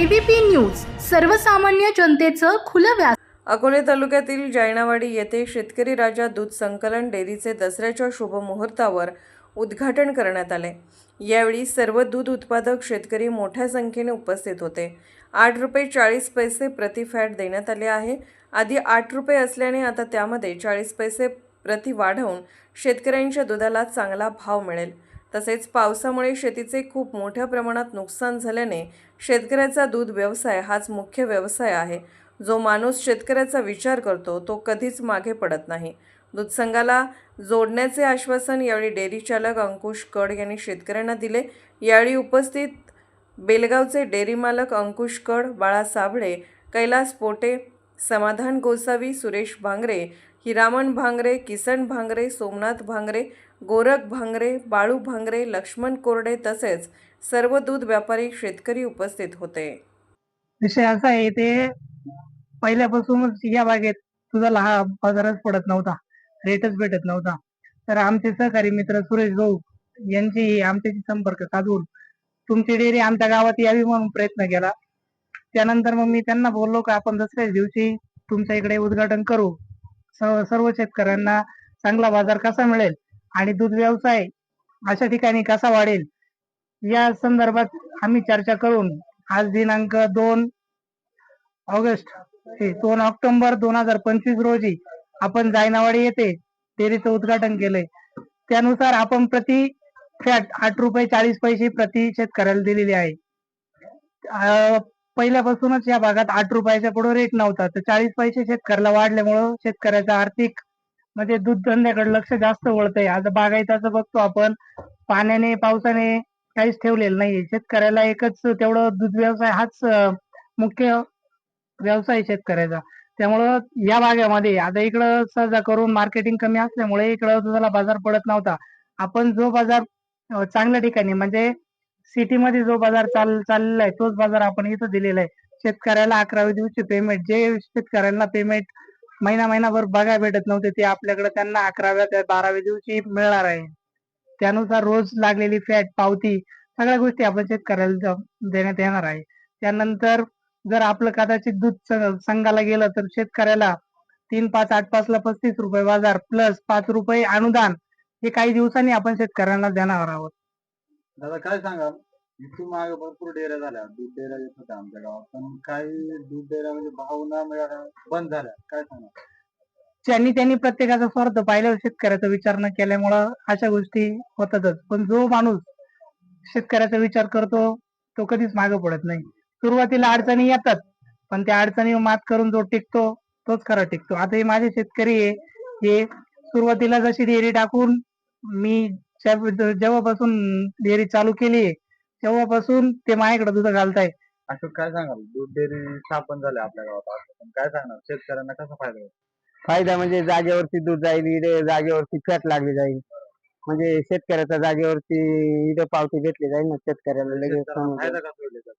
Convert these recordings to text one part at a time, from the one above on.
ABP news सर्वसामान्य जनतेचं खुलं व्यास अकोले तालुक्यातील जैनावाडी येथे शेतकरी राजा दूध संकलन डेअरीचे दसऱ्याच्या शुभ मुहूर्तावर उद्घाटन करण्यात आले. यावेळी सर्व दूध उत्पादक शेतकरी मोठ्या संख्येने उपस्थित होते. आठ रुपये चाळीस पैसे प्रति फॅट देण्यात आले आहे. आधी आठ रुपये असल्याने आता त्यामध्ये चाळीस पैसे प्रति वाढवून शेतकऱ्यांच्या दुधाला चांगला भाव मिळेल. तसेच पावसामुळे शेतीचे खूप मोठ्या प्रमाणात नुकसान झाल्याने शेतकऱ्याचा दूध व्यवसाय हाच मुख्य व्यवसाय आहे. जो माणूस शेतकऱ्याचा विचार करतो तो कधीच मागे पडत नाही. दूध संघाला जोडण्याचे आश्वासन यावेळी डेअरी चालक अंकुश कड यांनी शेतकऱ्यांना दिले. यावेळी उपस्थित बेलगावचे डेअरी मालक अंकुश कड बाळा साबळे कैलास पोटे समाधान गोसावी सुरेश भांगरे हिरामन भांगरे किसन भांगरे सोमनाथ भांगरे गोरख भांगरे बाळू भांगरे लक्ष्मण कोरडे तसेच सर्व दूध व्यापारी शेतकरी उपस्थित होते. विषय असा आहे ते पहिल्यापासूनच या बागेत तुझा लहान बाजारच पडत नव्हता रेटच भेटत नव्हता. तर आमचे सहकारी मित्र सुरेश भाऊ यांची आमच्याशी संपर्क साधून तुमची डेअरी आमच्या गावात यावी म्हणून प्रयत्न केला. त्यानंतर मग मी त्यांना बोललो की आपण दुसऱ्याच दिवशी तुमच्या इकडे उद्घाटन करू? सर्व शेतकऱ्यांना चांगला बाजार कसा मिळेल? आणि दूध व्यवसाय अशा ठिकाणी कसा वाढेल? या संदर्भात आम्ही चर्चा करून आज दिनांक दोन ऑगस्ट दोन ऑक्टोबर दोन हजार पंचवीस रोजी आपण जायनावाडी येथे डेअरीचं उद्घाटन केलंय. त्यानुसार आपण प्रति फॅट आठ रुपये चाळीस पैसे प्रति शेतकऱ्याला दिलेली आहे. पहिल्यापासूनच या भागात आठ रुपयाच्या पुढे रेट नव्हता. तर चाळीस पैसे शेतकऱ्याला वाढल्यामुळं शेतकऱ्याचा आर्थिक म्हणजे दूध धंद्याकडे लक्ष जास्त वळतंय. आज बागायताचं बघतो आपण. पाण्याने पावसाने काहीच ठेवलेलं नाही शेतकऱ्याला एकच तेवढं दूध व्यवसाय हाच मुख्य व्यवसाय शेतकऱ्याचा. त्यामुळं या भागामध्ये आता इकडं सहजा करून मार्केटिंग कमी असल्यामुळे इकडं दुधाला बाजार पडत नव्हता. आपण जो बाजार चांगल्या ठिकाणी म्हणजे सिटीमध्ये जो बाजार चाल चाललेला आहे तोच बाजार आपण इथं दिलेला आहे. शेतकऱ्याला अकराव्या दिवशी पेमेंट जे शेतकऱ्यांना पेमेंट महिना महिनाभर बघायला भेटत नव्हते. ते आपल्याकडे त्यांना अकराव्या ते बाराव्या दिवशी मिळणार आहे. त्यानुसार रोज लागलेली फॅट पावती सगळ्या गोष्टी आपण शेतकऱ्याला देण्यात येणार आहे. त्यानंतर जर आपलं कदाचित दूध संघाला गेलं तर शेतकऱ्याला तीन पाच आठ पाच ला पस्तीस रुपये बाजार प्लस पाच रुपये अनुदान हे काही दिवसांनी आपण शेतकऱ्यांना देणार आहोत. दादा काय सांगा इथून मागे भरपूर डेऱ्या झाल्या. दूध डेऱ्या येत होत्या आमच्या गावात. पण काही दूध डेऱ्या म्हणजे भाव न मिळाला म्हणजे बंद झाल्या. काय सांगा? ज्यांनी त्यांनी प्रत्येकाचा स्वार्थ पाहिल्यावर शेतकऱ्याचा विचार न केल्यामुळं अशा गोष्टी होतातच. पण जो माणूस शेतकऱ्याचा विचार करतो तो कधीच मागे पडत नाही. सुरुवातीला अडचणी येतात पण त्या अडचणी मात करून जो टिकतो तोच खरा टिकतो. आता हे माझे शेतकरी आहे हे सुरुवातीला जशी डेअरी टाकून मी ज्या- जेव्हापासून डेअरी चालू केली आहे तेव्हापासून ते माझ्याकडे दूध घालताय. असं काय सांगाल? दूध डेअरी स्थापन झाल्या आपल्या गावात असं पण काय सांगणार शेतकऱ्यांना कसा फायदा होईल? फायदा म्हणजे जागेवरती दूध जाईल इथे जागेवरती फॅट लागली जाईल. म्हणजे शेतकऱ्याच्या जागेवरती इथं पावती भेटली जाईल ना शेतकऱ्याला लगेच शेतकऱ्यांना. फायदा कसा होईल याचा?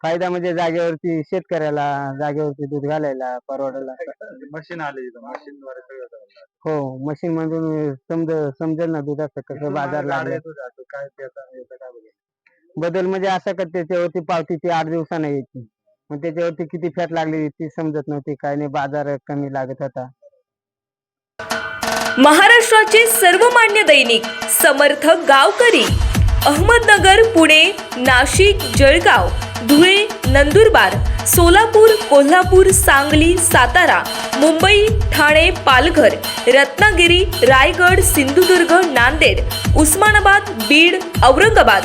फायदा म्हणजे जागेवरती शेतकऱ्याला जागेवरती दूध घालायला परवडायला. म्हणजे मशीन आले इथं मशीनद्वारे सगळं. हो मशीन मधून समज समजेल ना दुधाचं कसं बाजार गाड्या लागला येत होत्या, असं काय त्याचा याचा काय बदल म्हणजे असं का त्याच्यावरती पावती ती आठ दिवसानं यायची. मग त्याच्यावरती किती फॅट लागली ती समजत नव्हती. काय नाही बाजार कमी लागत होता. महाराष्ट्राचे सर्वमान्य दैनिक समर्थ गावकरी अहमदनगर पुणे नाशिक जळगाव धुळे नंदुरबार सोलापूर कोल्हापूर सांगली सातारा मुंबई ठाणे पालघर रत्नागिरी रायगड सिंधुदुर्ग नांदेड उस्मानाबाद बीड औरंगाबाद